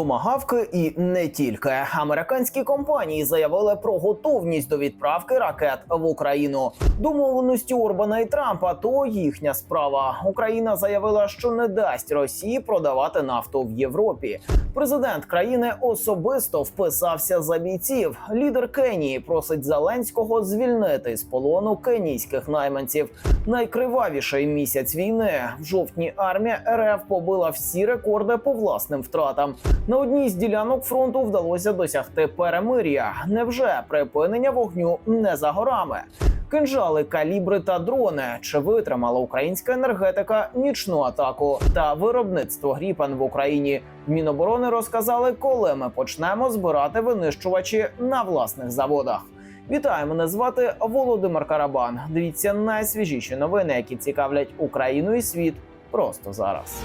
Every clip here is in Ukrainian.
Томагавки і не тільки американські компанії заявили про готовність до відправки ракет в Україну. Домовленості Орбана і Трампа то їхня справа. Україна заявила, що не дасть Росії продавати нафту в Європі. Президент країни особисто вписався за бійців. Лідер Кенії просить Зеленського звільнити з полону кенійських найманців. Найкривавіший місяць війни в жовтні армія РФ побила всі рекорди по власним втратам. На одній з ділянок фронту вдалося досягти перемир'я. Невже припинення вогню не за горами? Кинжали, калібри та дрони. Чи витримала українська енергетика нічну атаку та виробництво гріпен в Україні? Міноборони розказали, коли ми почнемо збирати винищувачі на власних заводах. Вітаю, мене звати Володимир Карабан. Дивіться найсвіжіші новини, які цікавлять Україну і світ просто зараз.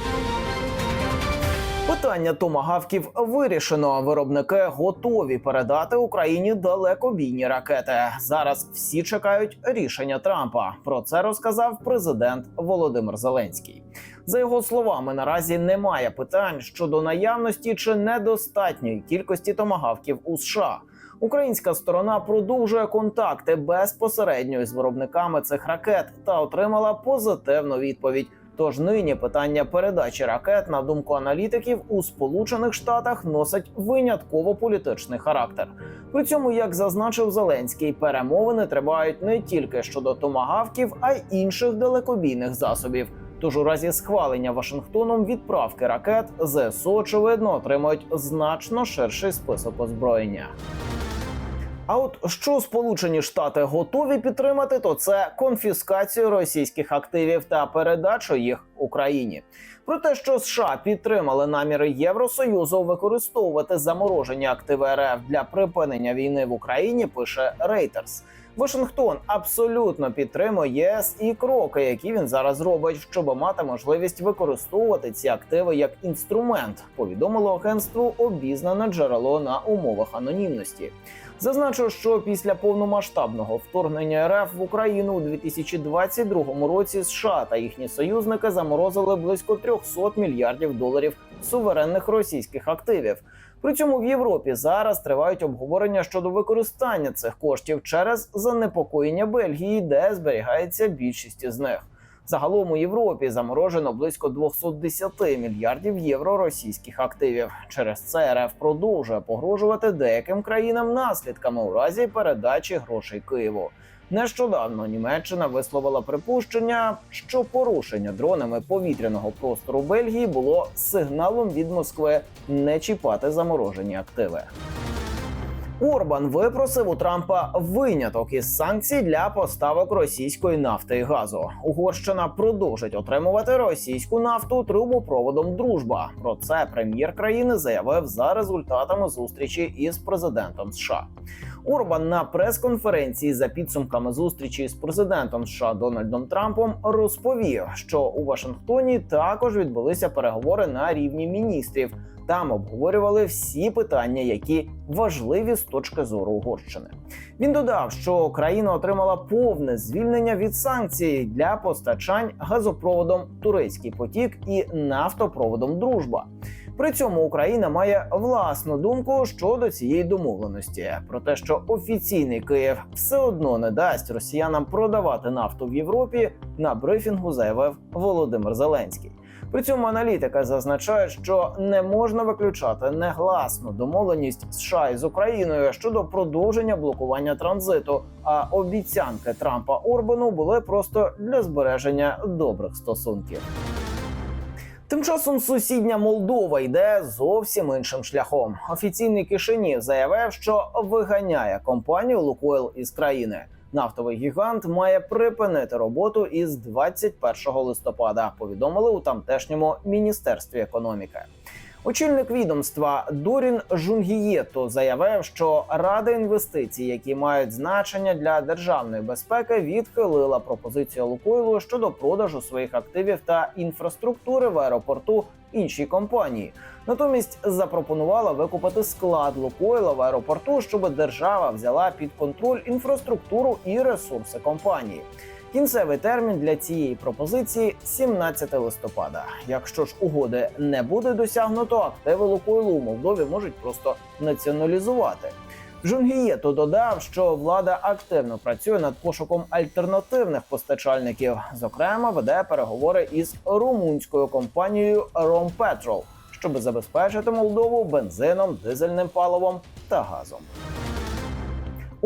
Питання томагавків вирішено. Виробники готові передати Україні далекобійні ракети. Зараз всі чекають рішення Трампа. Про це розказав президент Володимир Зеленський. За його словами, наразі немає питань щодо наявності чи недостатньої кількості томагавків у США. Українська сторона продовжує контакти безпосередньо з виробниками цих ракет та отримала позитивну відповідь. Тож нині питання передачі ракет, на думку аналітиків, у Сполучених Штатах носить винятково політичний характер. При цьому, як зазначив Зеленський, перемовини тривають не тільки щодо томагавків, а й інших далекобійних засобів. Тож у разі схвалення Вашингтоном відправки ракет ЗСУ, очевидно отримають значно ширший список озброєння. А от що Сполучені Штати готові підтримати, то це конфіскацію російських активів та передачу їх Україні. Про те, що США підтримали наміри Євросоюзу використовувати заморожені активи РФ для припинення війни в Україні, пише Reuters. Вашингтон абсолютно підтримує ЄС і кроки, які він зараз робить, щоб мати можливість використовувати ці активи як інструмент. Повідомило агентству обізнане джерело на умовах анонімності. Зазначу, що після повномасштабного вторгнення РФ в Україну у 2022 році США та їхні союзники заморозили близько 300 мільярдів доларів суверенних російських активів. При цьому в Європі зараз тривають обговорення щодо використання цих коштів через занепокоєння Бельгії, де зберігається більшість із них. Загалом у Європі заморожено близько 210 мільярдів євро російських активів. Через це РФ продовжує погрожувати деяким країнам наслідками у разі передачі грошей Києву. Нещодавно Німеччина висловила припущення, що порушення дронами повітряного простору Бельгії було сигналом від Москви не чіпати заморожені активи. Орбан випросив у Трампа виняток із санкцій для поставок російської нафти і газу. Угорщина продовжить отримувати російську нафту трубопроводом Дружба. Про це прем'єр країни заявив за результатами зустрічі із президентом США. Орбан на прес-конференції за підсумками зустрічі з президентом США Дональдом Трампом розповів, що у Вашингтоні також відбулися переговори на рівні міністрів. Там обговорювали всі питання, які важливі з точки зору Угорщини. Він додав, що країна отримала повне звільнення від санкцій для постачань газопроводом Турецький потік і нафтопроводом Дружба. При цьому Україна має власну думку щодо цієї домовленості про те, що офіційний Київ все одно не дасть росіянам продавати нафту в Європі. На брифінгу заявив Володимир Зеленський. При цьому аналітики зазначають, що не можна виключати негласну домовленість США із Україною щодо продовження блокування транзиту. А обіцянки Трампа Орбану були просто для збереження добрих стосунків. Тим часом сусідня Молдова йде зовсім іншим шляхом. Офіційний Кишинів заявив, що виганяє компанію Лукойл із країни. Нафтовий гігант має припинити роботу із 21 листопада. Повідомили у тамтешньому міністерстві економіки. Очільник відомства Дорін Жунгієто заявив, що Рада інвестицій, які мають значення для державної безпеки, відхилила пропозицію Лукойлу щодо продажу своїх активів та інфраструктури в аеропорту іншій компанії. Натомість запропонувала викупити склад Лукойла в аеропорту, щоб держава взяла під контроль інфраструктуру і ресурси компанії. Кінцевий термін для цієї пропозиції 17 листопада. Якщо ж угоди не буде досягнуто, активи Лукойлу у Молдові можуть просто націоналізувати. Жунгієто додав, що влада активно працює над пошуком альтернативних постачальників. Зокрема, веде переговори із румунською компанією Rompetrol, щоб забезпечити Молдову бензином, дизельним паливом та газом.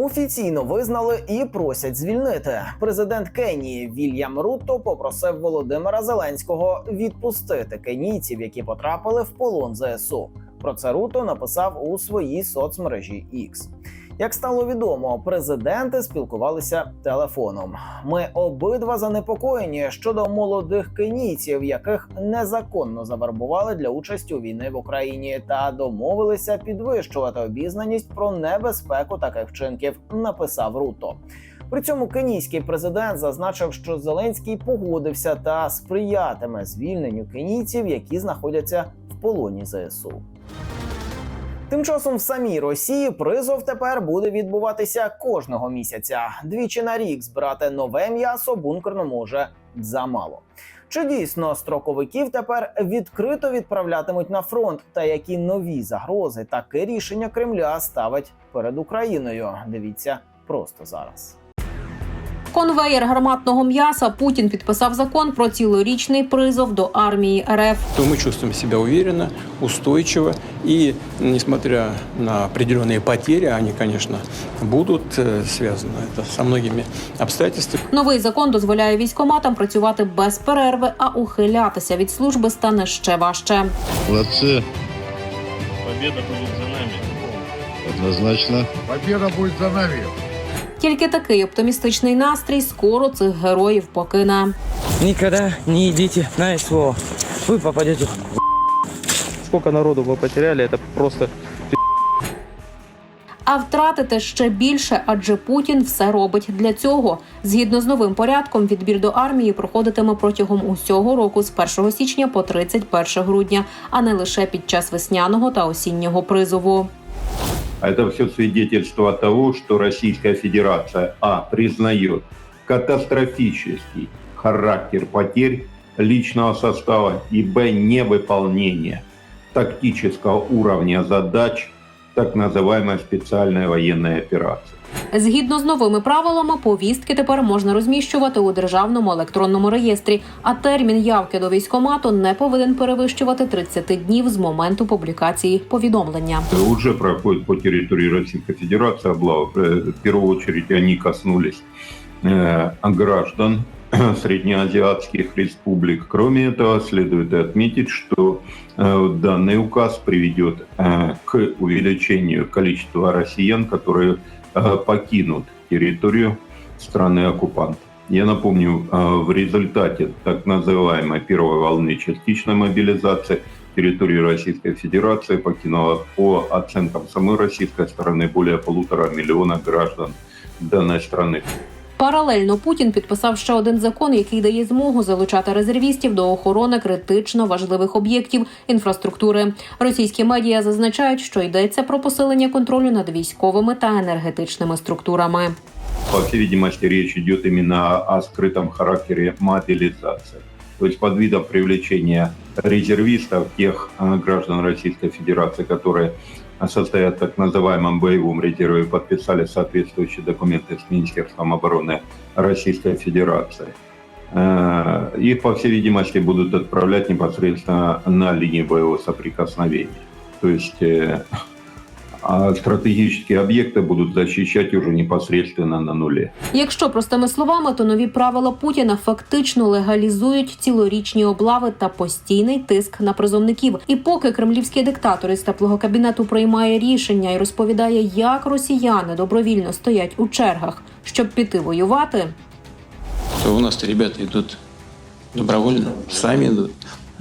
Офіційно визнали і просять звільнити. Президент Кенії Вільям Рутто попросив Володимира Зеленського відпустити кенійців, які потрапили в полон ЗСУ. Про це Руто написав у своїй соцмережі X. Як стало відомо, президенти спілкувалися телефоном. Ми обидва занепокоєні щодо молодих кенійців, яких незаконно завербували для участі у війни в Україні, та домовилися підвищувати обізнаність про небезпеку таких вчинків. Написав Руто. При цьому кенійський президент зазначив, що Зеленський погодився та сприятиме звільненню кенійців, які знаходяться в полоні ЗСУ. Тим часом в самій Росії призов тепер буде відбуватися кожного місяця. Двічі на рік збирати нове м'ясо бункерно може замало. Чи дійсно строковиків тепер відкрито відправлятимуть на фронт? Та які нові загрози таке рішення Кремля ставить перед Україною? Дивіться просто зараз Конвеєр гарматного м'яса Путін підписав закон про цілорічний призов до армії РФ. то мы чувствуем себя уверенно, устойчиво. И несмотря на определенные потери, они, конечно, будут э, связаны это со многими обстоятельствами. Новий закон дозволяє військоматам працювати без перерви, а ухилятися від служби стане ще важче. Молодцы, Победа будет за нами. однозначно. Победа будет за нами. Тільки такий оптимістичний настрій скоро цих героїв покине. Никогда не идите на СВО. Вы попадете в Сколько народу вы потеряли, это просто А втратити ще більше, адже Путін все робить для цього. Згідно з новим порядком, відбір до армії проходитиме протягом усього року з 1 січня по 31 грудня, а не лише під час весняного та осіннього призову. А это все свидетельство того, что Российская Федерация А. признает катастрофический характер потерь личного состава и Б. невыполнение тактического уровня задач так называемой специальной военной операции. Згідно з новими правилами, повістки тепер можна розміщувати у державному електронному реєстрі, а термін явки до військомату не повинен перевищувати 30 днів з моменту публікації повідомлення. Уже проходит по территории Российской Федерации облавы. Э, В первую очередь они коснулись э, граждан среднеазиатских республик. Кроме этого, следует и отметить, что э, данный указ приведет э, к увеличению количества россиян, которые э, покинут территорию страны-оккупанта. Я напомню, э, в результате так называемой первой волны частичной мобилизации территорию Российской Федерации покинуло по оценкам самой российской стороны более полутора миллиона граждан данной страны. Паралельно Путін підписав ще один закон, який дає змогу залучати резервістів до охорони критично важливих об'єктів інфраструктури. Російські медіа зазначають, що йдеться про посилення контролю над військовими та енергетичними структурами. По всей видимости, речь идет именно о скрытом характере мобилизации. То есть под видом привлечения резервистов, тех э, граждан Российской Федерации, которые состоят в так называемом боевом резерве подписали соответствующие документы с Министерством обороны Российской Федерации. Э, Их, по всей видимости, будут отправлять непосредственно на линии боевого соприкосновения. То есть э, а стратегические объекты будут защищать уже непосредственно на нуле. Якщо простими словами, то нові правила Путіна фактично легалізують цілорічні облави та постійний тиск на призовників. І поки кремлівський диктатор із теплого кабінету приймає рішення і розповідає, як росіяни добровільно стоять у чергах, щоб піти воювати, То у нас ребята идут добровольно, сами идут.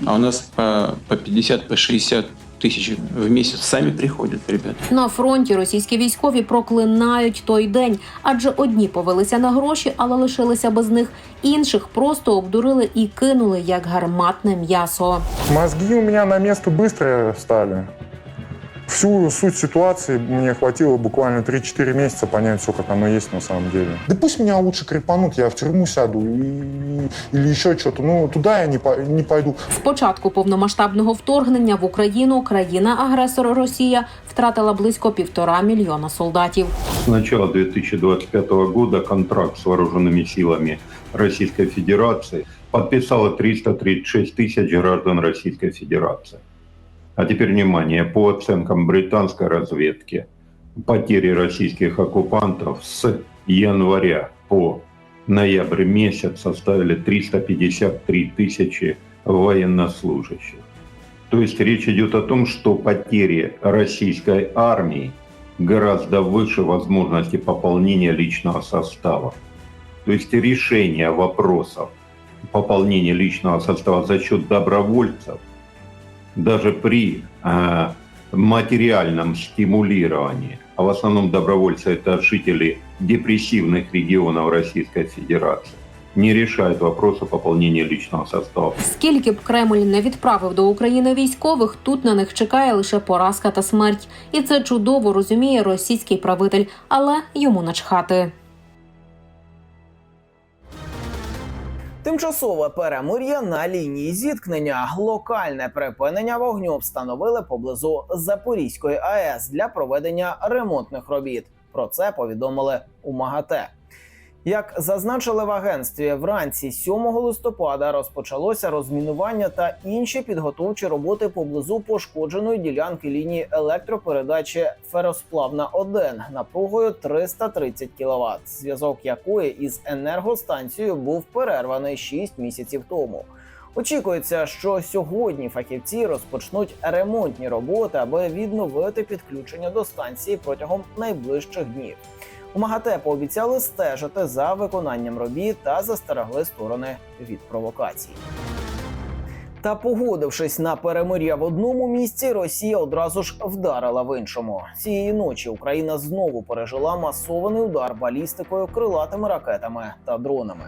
А у нас по, по 50, по 60 тысяч в місяць самі приходять ребята. на фронті російські військові проклинають той день, адже одні повелися на гроші, але лишилися без них. Інших просто обдурили і кинули як гарматне м'ясо. Мозги у мене на місто швидко стали. Всю суть ситуации мне хватило буквально 3-4 месяца понять все, как оно есть на самом деле. Да пусть меня лучше крепанут, я в тюрьму сяду и- или еще что-то. Ну, туда я не, по- не пойду. З початку повномасштабного вторгнення в Україну країна-агресор Росія втратила близько півтора мільйона солдатів. С начала 2025 года контракт с вооруженными силами Российской Федерации подписало 336 тысяч граждан Российской Федерации. А теперь внимание, по оценкам британской разведки, потери российских оккупантов с января по ноябрь месяц составили 353 тысячи военнослужащих. То есть речь идет о том, что потери российской армии гораздо выше возможности пополнения личного состава. То есть решение вопросов пополнения личного состава за счет добровольцев даже при э, материальном стимулировании, а в основном добровольцы это жители депрессивных регионов Российской Федерации, не решает вопроса пополнения личного состава. Скільки б Кремль не відправив до України військових, тут на них чекає лише поразка та смерть, і це чудово розуміє російський правитель, але йому начхати. Тимчасове перемир'я на лінії зіткнення. Локальне припинення вогню встановили поблизу Запорізької АЕС для проведення ремонтних робіт. Про це повідомили у МАГАТЕ. Як зазначили в агентстві, вранці 7 листопада розпочалося розмінування та інші підготовчі роботи поблизу пошкодженої ділянки лінії електропередачі Феросплавна 1 напругою 330 кВт, зв'язок якої із енергостанцією був перерваний 6 місяців тому. Очікується, що сьогодні фахівці розпочнуть ремонтні роботи, аби відновити підключення до станції протягом найближчих днів. МАГАТЕ пообіцяли стежити за виконанням робіт та застерегли сторони від провокацій. Та погодившись на перемир'я в одному місці, Росія одразу ж вдарила в іншому. Цієї ночі Україна знову пережила масований удар балістикою, крилатими ракетами та дронами.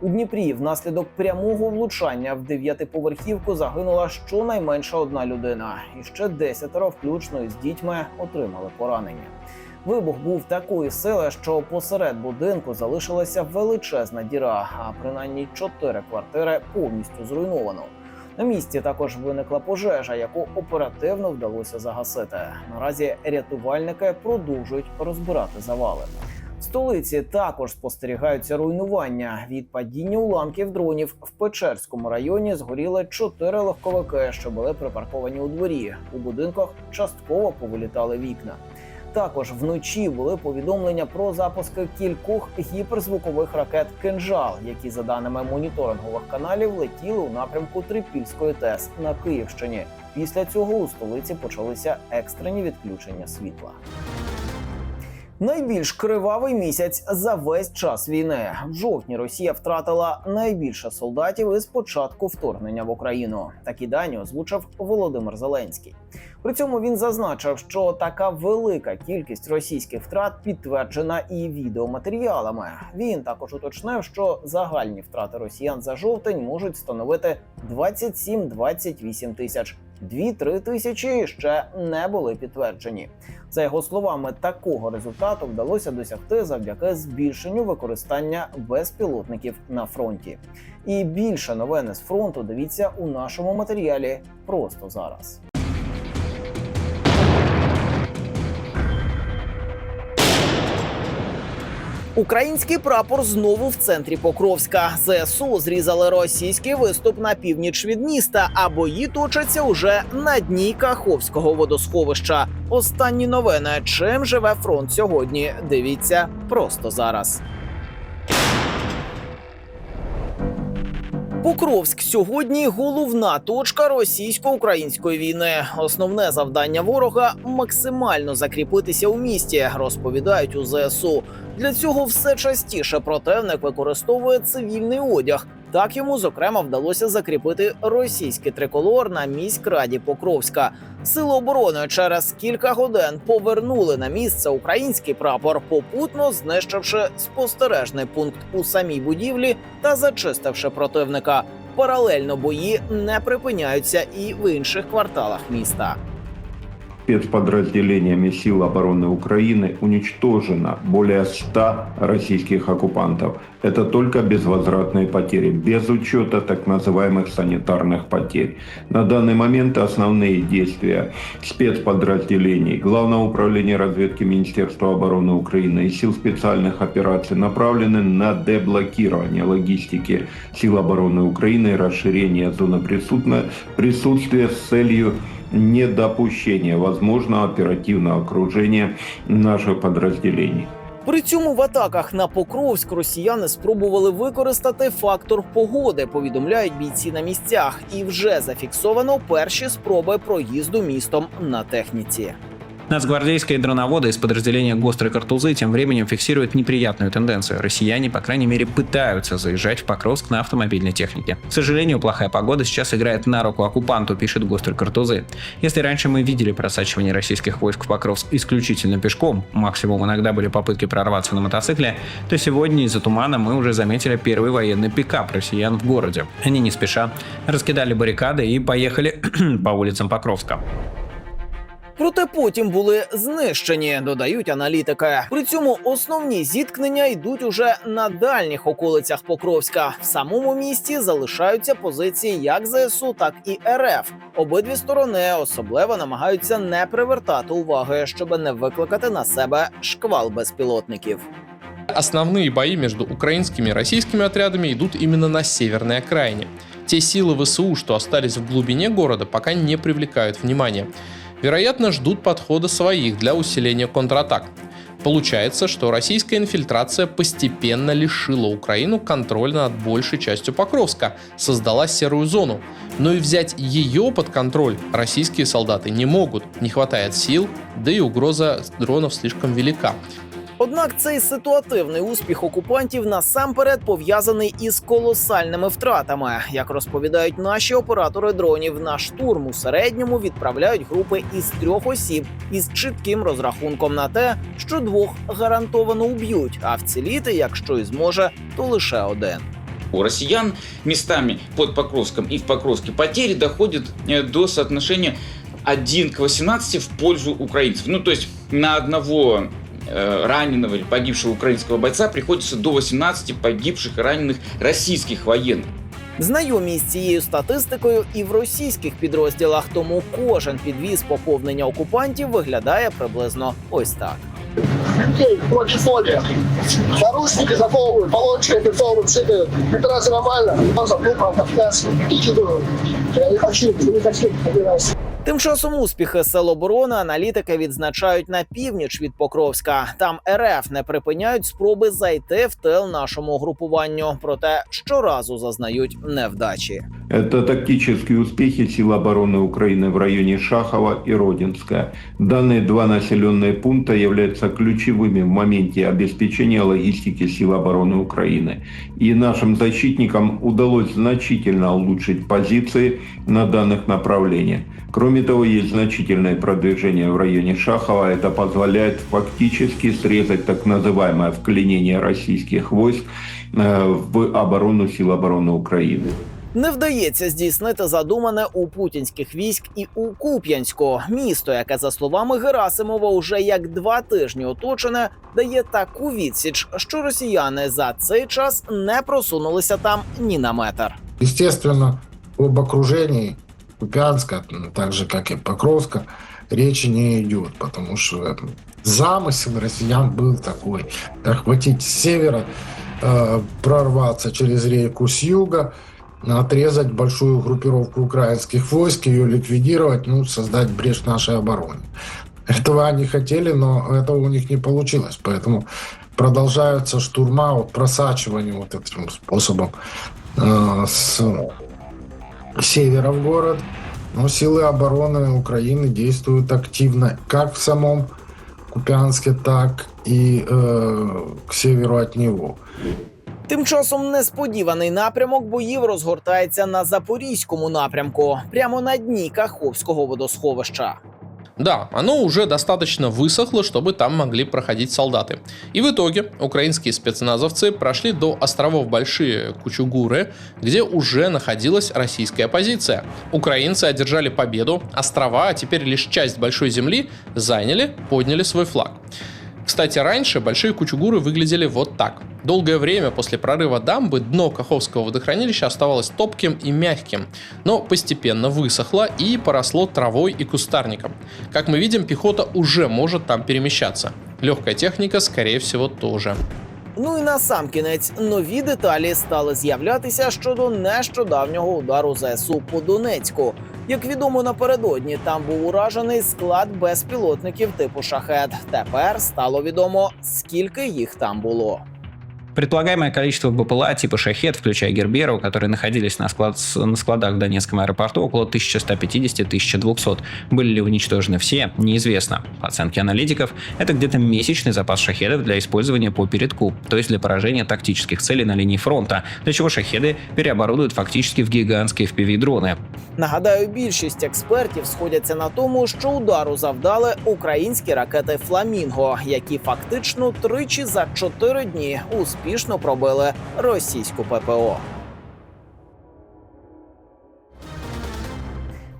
У Дніпрі внаслідок прямого влучання в дев'ятиповерхівку загинула щонайменше одна людина, і ще десятеро, включно із дітьми, отримали поранення. Вибух був такої сили, що посеред будинку залишилася величезна діра, а принаймні чотири квартири повністю зруйновано. На місці також виникла пожежа, яку оперативно вдалося загасити. Наразі рятувальники продовжують розбирати завали. В столиці також спостерігаються руйнування від падіння уламків дронів. В Печерському районі згоріли чотири легковики, що були припарковані у дворі. У будинках частково повилітали вікна. Також вночі були повідомлення про запуски кількох гіперзвукових ракет «Кинжал», які, за даними моніторингових каналів, летіли у напрямку Трипільської ТЕС на Київщині. Після цього у столиці почалися екстрені відключення світла. Найбільш кривавий місяць за весь час війни. В жовтні Росія втратила найбільше солдатів із початку вторгнення в Україну. Такі дані озвучив Володимир Зеленський. При цьому він зазначив, що така велика кількість російських втрат підтверджена і відеоматеріалами. Він також уточнив, що загальні втрати росіян за жовтень можуть становити 27-28 тисяч. 2-3 тисячі ще не були підтверджені. За його словами, такого результату вдалося досягти завдяки збільшенню використання безпілотників на фронті. І більше новини з фронту дивіться у нашому матеріалі просто зараз. Український прапор знову в центрі Покровська. ЗСУ зрізали російський виступ на північ від міста, а бої точаться уже на дні Каховського водосховища. Останні новини. Чим живе фронт сьогодні? Дивіться просто зараз. Покровськ сьогодні головна точка російсько-української війни. Основне завдання ворога максимально закріпитися у місті, розповідають у ЗСУ. Для цього все частіше противник використовує цивільний одяг. Так йому зокрема вдалося закріпити російський триколор на міськраді Покровська. Сили оборони через кілька годин повернули на місце український прапор, попутно знищивши спостережний пункт у самій будівлі та зачистивши противника. Паралельно бої не припиняються і в інших кварталах міста. Спецподразделениями сил обороны Украины уничтожено более 100 российских оккупантов. Это только безвозвратные потери, без учета так называемых санитарных потерь. На данный момент основные действия спецподразделений Главного управления разведки Министерства обороны Украины и сил специальных операций направлены на деблокирование логистики сил обороны Украины и расширение зоны присутствия с целью недопущения возможного оперативного окружения наших подразделений. При цьому в атаках на Покровськ росіяни спробували використати фактор погоди, повідомляють бійці на місцях, і вже зафіксовано перші спроби проїзду містом на техніці. Нацгвардейские дроноводы из подразделения «Гострой Картузы» тем временем фиксируют неприятную тенденцию. Россияне, по крайней мере, пытаются заезжать в Покровск на автомобильной технике. К сожалению, плохая погода сейчас играет на руку оккупанту, пишет «Гострой Картузы». Если раньше мы видели просачивание российских войск в Покровск исключительно пешком, максимум иногда были попытки прорваться на мотоцикле, то сегодня из-за тумана мы уже заметили первый военный пикап россиян в городе. Они не спеша раскидали баррикады и поехали по улицам Покровска. Проте потім були знищені, додають аналітики. При цьому основні зіткнення йдуть уже на дальніх околицях Покровська. В самому місті залишаються позиції як ЗСУ, так і РФ. Обидві сторони особливо намагаються не привертати уваги, щоб не викликати на себе шквал безпілотників. Основные бои между украинскими и российскими отрядами идут именно на северной окраине. Те силы ВСУ, что остались в глубине города, пока не привлекают внимания. Вероятно, ждут подхода своих для усиления контратак. Получается, что российская инфильтрация постепенно лишила Украину контроля над большей частью Покровска, создала серую зону. Но и взять ее под контроль российские солдаты не могут, не хватает сил, да и угроза дронов слишком велика. Однак цей ситуативний успіх окупантів насамперед пов'язаний із колосальними втратами. Як розповідають наші оператори дронів, на штурм у середньому відправляють групи із трьох осіб із чітким розрахунком на те, що двох гарантовано уб'ють, а вціліти, якщо і зможе, то лише один. У россиян местами под Покровском и в Покровске потери доходят э, до соотношения 1 к 18 в пользу украинцев. Ну, то есть на одного раненого или погибшего украинского бойца приходится до 18 погибших и раненых российских военных. Знайомі з цією статистикою і в російських підрозділах, тому кожен підвіз поповнення окупантів виглядає приблизно ось так. людей против фоне. Наручники заковывают, полончики операционные цепи. Операция нормально. Он забыл про Кавказ. Иду. Я не хочу, не хочу, убирайся. Тим часом успіхи сил оборони аналітики відзначають на північ від Покровська. Там РФ не припиняють спроби зайти в тил нашому групуванню, проте щоразу зазнають невдачі. Это тактические успехи сил обороны Украины в районе Шахова и Родинска. Данные два населенные пункта являются ключевыми в моменте обеспечения логистики сил обороны Украины. И нашим защитникам удалось значительно улучшить позиции на данных направлениях. Кроме того, есть значительное продвижение в районе Шахова. Это позволяет фактически срезать так называемое вклинение российских войск э, в оборону сил обороны Украины. Не вдається здійснити задумане у путінських військ і у Куп'янську. Місто, яке за словами Герасимова, уже як два тижні оточене, дає таку відсіч, що росіяни за цей час не просунулися там ні на метр. Естественно, об окружении Купянска, так же, как и Покровска, речи не идет, потому что замысел россиян был такой. Охватить с севера, э, прорваться через реку с юга, отрезать большую группировку украинских войск, ее ликвидировать, ну, создать брешь нашей обороне. Этого они хотели, но этого у них не получилось. Поэтому продолжаются штурма, вот, просачивание вот этим способом э, с севера в город. Но силы обороны Украины действуют активно как в самом Купянске, так и э, к северу от него. Тим часом несподіваний напрямок боїв розгортається на запорізькому напрямку, прямо на дні Каховського водосховища. Да, оно уже достаточно высохло, чтобы там могли проходить солдаты. И в итоге украинские спецназовцы прошли до островов Большие Кучугуры, где уже находилась российская позиция. Украинцы одержали победу, острова, а теперь лишь часть большой земли, заняли, подняли свой флаг. Кстати, раньше большие кучугуры выглядели вот так. Долгое время после прорыва дамбы дно Каховского водохранилища оставалось топким и мягким, но постепенно высохло и поросло травой и кустарником. Как мы видим, пехота уже может там перемещаться. Легкая техника, скорее всего, тоже. Ну і на сам кінець нові деталі стали з'являтися щодо нещодавнього удару ЗСУ по Донецьку. Як відомо напередодні, там був уражений склад безпілотників типу шахет. Тепер стало відомо, скільки їх там було. Предполагаемое количество БПЛА типа «Шахет», включая Герберу, которые находились на, склад, на складах в Донецком аэропорту, около 1150-1200. Были ли уничтожены все, неизвестно. По оценке аналитиков, это где-то месячный запас «Шахедов» для использования по передку, то есть для поражения тактических целей на линии фронта, для чего «Шахеды» переоборудуют фактически в гигантские FPV-дроны. Нагадаю, більшість експертів сходяться на тому, що удару завдали українські ракети Фламінго, які фактично тричі за чотири дні успішно пробили російську ППО.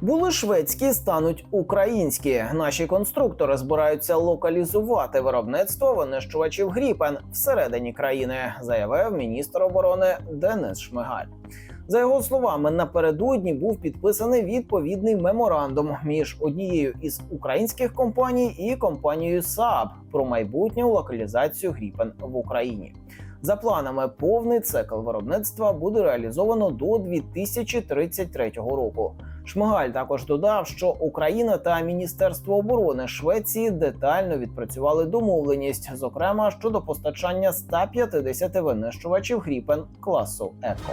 Були шведські, стануть українські. Наші конструктори збираються локалізувати виробництво винищувачів Гріпен всередині країни, заявив міністр оборони Денис Шмигаль. За його словами, напередодні був підписаний відповідний меморандум між однією із українських компаній і компанією Saab про майбутню локалізацію Гріпен в Україні. За планами, повний цикл виробництва буде реалізовано до 2033 року. Шмигаль також додав, що Україна та Міністерство оборони Швеції детально відпрацювали домовленість, зокрема щодо постачання 150 винищувачів Гріпен класу Еко.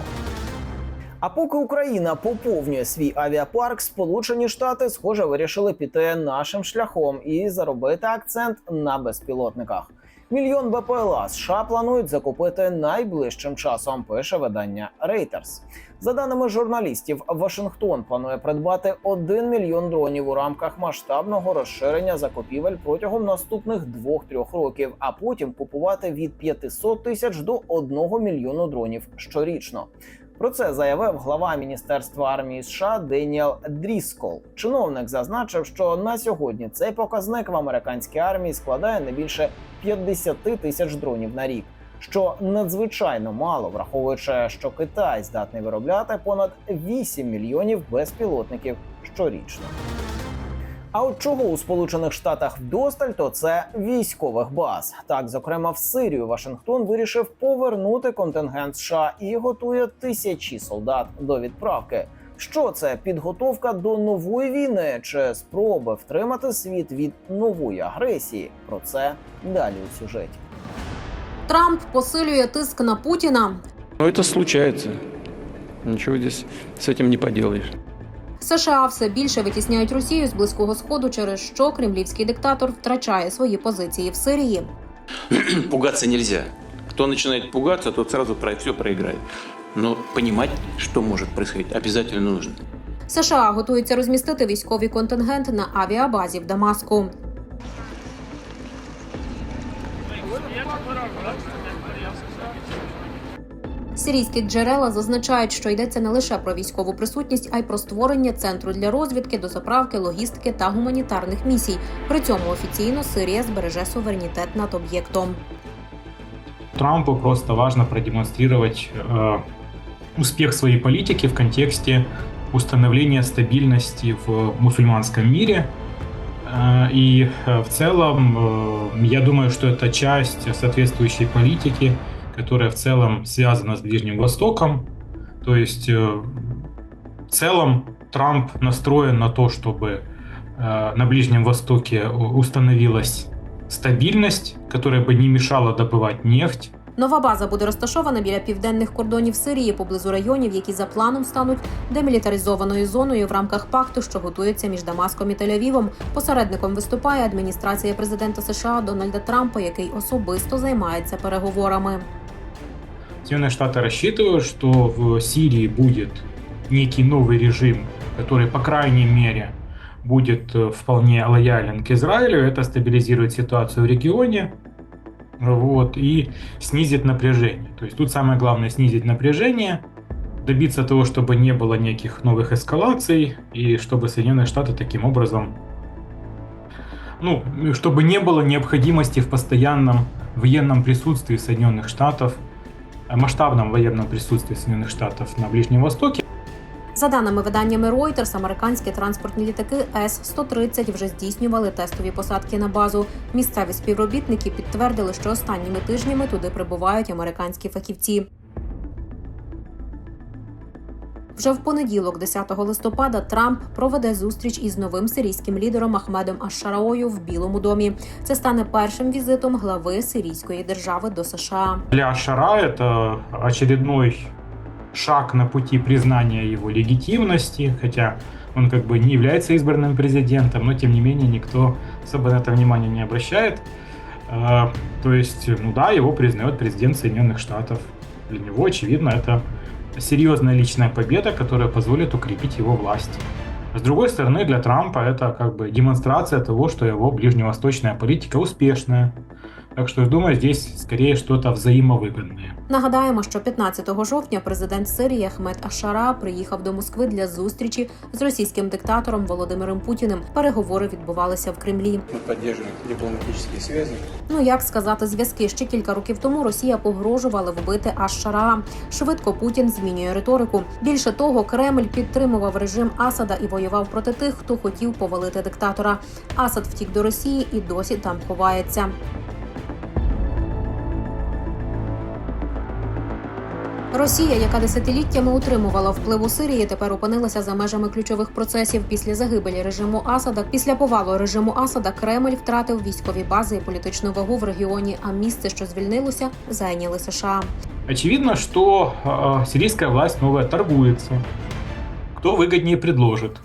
А поки Україна поповнює свій авіапарк, Сполучені Штати, схоже, вирішили піти нашим шляхом і заробити акцент на безпілотниках. Мільйон БПЛА США планують закупити найближчим часом. Пише видання Reuters. За даними журналістів, Вашингтон планує придбати 1 мільйон дронів у рамках масштабного розширення закупівель протягом наступних 2-3 років, а потім купувати від 500 тисяч до 1 мільйону дронів щорічно. Про це заявив глава міністерства армії США Деніел Дріскол. Чиновник зазначив, що на сьогодні цей показник в американській армії складає не більше 50 тисяч дронів на рік, що надзвичайно мало, враховуючи, що Китай здатний виробляти понад 8 мільйонів безпілотників щорічно. А от чого у Сполучених Штатах вдосталь, то це військових баз. Так, зокрема, в Сирію Вашингтон вирішив повернути контингент США і готує тисячі солдат до відправки. Що це підготовка до нової війни чи спроби втримати світ від нової агресії? Про це далі у сюжеті. Трамп посилює тиск на Путіна. Но это случается. Ничего здесь с этим не поделаешь. США все більше витісняють Росію з близького сходу, через що кремлівський диктатор втрачає свої позиції в Сирії. Пугаться нельзя. Кто начинает пугаться, тот сразу про все проиграет. Но понимать, что может происходить, обязательно нужно. США готуються розмістити військовий контингент на авіабазі в Дамаску. Сирійські джерела зазначають, що йдеться не лише про військову присутність, а й про створення центру для розвідки, дозаправки, логістики та гуманітарних місій. При цьому офіційно Сирія збереже суверенітет над об'єктом. Трампу просто важно продемонстрировать э, успех своей политики в контексте установления стабильности в мусульманском мире. Э, и э, в целом, э, я думаю, что это часть соответствующей политики, которая в целом связана с Ближним Востоком. То есть э, в целом Трамп настроен на то, чтобы э, на Ближнем Востоке установилась стабильность, которая бы не мешала добывать нефть. Нова база буде розташована біля південних кордонів Сирії поблизу районів, які за планом стануть демілітаризованою зоною в рамках пакту, що готується між Дамаском і Тель-Авівом. Посередником виступає адміністрація президента США Дональда Трампа, який особисто займається переговорами. Соединенные Штаты рассчитывают, что в Сирии будет некий новый режим, который, по крайней мере, будет э, вполне лоялен к Израилю, это стабилизирует ситуацию в регионе вот, и снизит напряжение. То есть тут самое главное снизить напряжение, добиться того, чтобы не было никаких новых эскалаций, и чтобы Соединенные Штаты таким образом, ну, чтобы не было необходимости в постоянном военном присутствии Соединенных Штатов, масштабном военном присутствии Соединенных Штатов на Ближнем Востоке. За даними виданнями Reuters, американські транспортні літаки С-130 вже здійснювали тестові посадки на базу. Місцеві співробітники підтвердили, що останніми тижнями туди прибувають американські фахівці. Вже в понеділок, 10 листопада, Трамп проведе зустріч із новим сирійським лідером Ахмедом Аш-Шараою в Білому домі. Це стане першим візитом глави сирійської держави до США. Для Шара это очередной шаг на пути признания его легитимности, хотя он как бы не является избранным президентом, но тем не менее никто особо на это внимание не обращает. Э, То есть, ну да, его признает президент Соединенных Штатов. Для него, очевидно, это серьезная личная победа, которая позволит укрепить его власть. С другой стороны, для Трампа это как бы демонстрация того, что его ближневосточная политика успешная. так что я думаю, здесь скорее что-то взаимовыгодное. Нагадаємо, що 15 жовтня президент Сирії Ахмед Ашара приїхав до Москви для зустрічі з російським диктатором Володимиром Путіним. Переговори відбувалися в Кремлі. Мы поддерживаем дипломатические связи. Ну як сказати зв'язки ще кілька років тому Росія погрожувала вбити Аш-Шара. Швидко Путін змінює риторику. Більше того, Кремль підтримував режим Асада і воював проти тих, хто хотів повалити диктатора. Асад втік до Росії і досі там ховається. Росія, яка десятиліттями утримувала вплив у Сирії, тепер опинилася за межами ключових процесів після загибелі режиму Асада. Після повалу режиму Асада Кремль втратив військові бази і політичну вагу в регіоні. А місце, що звільнилося, зайняли США. Очевидно, что э, сирийская власть новая торгуется. Кто выгоднее предложит.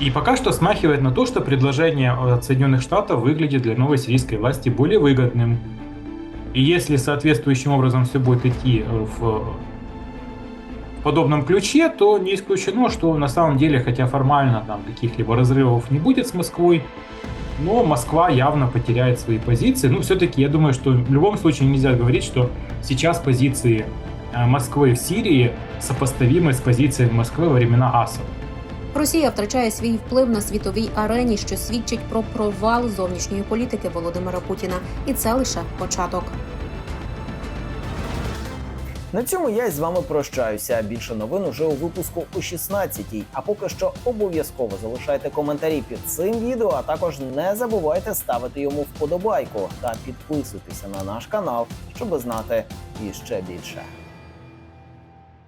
И пока что смахивает на то, что предложение от Соединенных Штатов выглядит для новой сирийской власти более выгодным. И если соответствующим образом все будет идти э, в подобном ключе, то не исключено, что на самом деле, хотя формально там каких-либо разрывов не будет с Москвой, но Москва явно потеряет свои позиции. Ну, все-таки я думаю, что в любом случае нельзя говорить, что сейчас позиции э, Москвы в Сирии сопоставимы с позициями Москвы во времена Асада. Росія втрачає свій вплив на світовій арені, що свідчить про провал зовнішньої політики Володимира Путіна, і це лише початок. На цьому я із вами прощаюся. Більше новин уже у випуску о 16-й. А поки що обов'язково залишайте коментарі під цим відео, а також не забувайте ставити йому вподобайку та підписуйтеся на наш канал, щоб знати іще більше.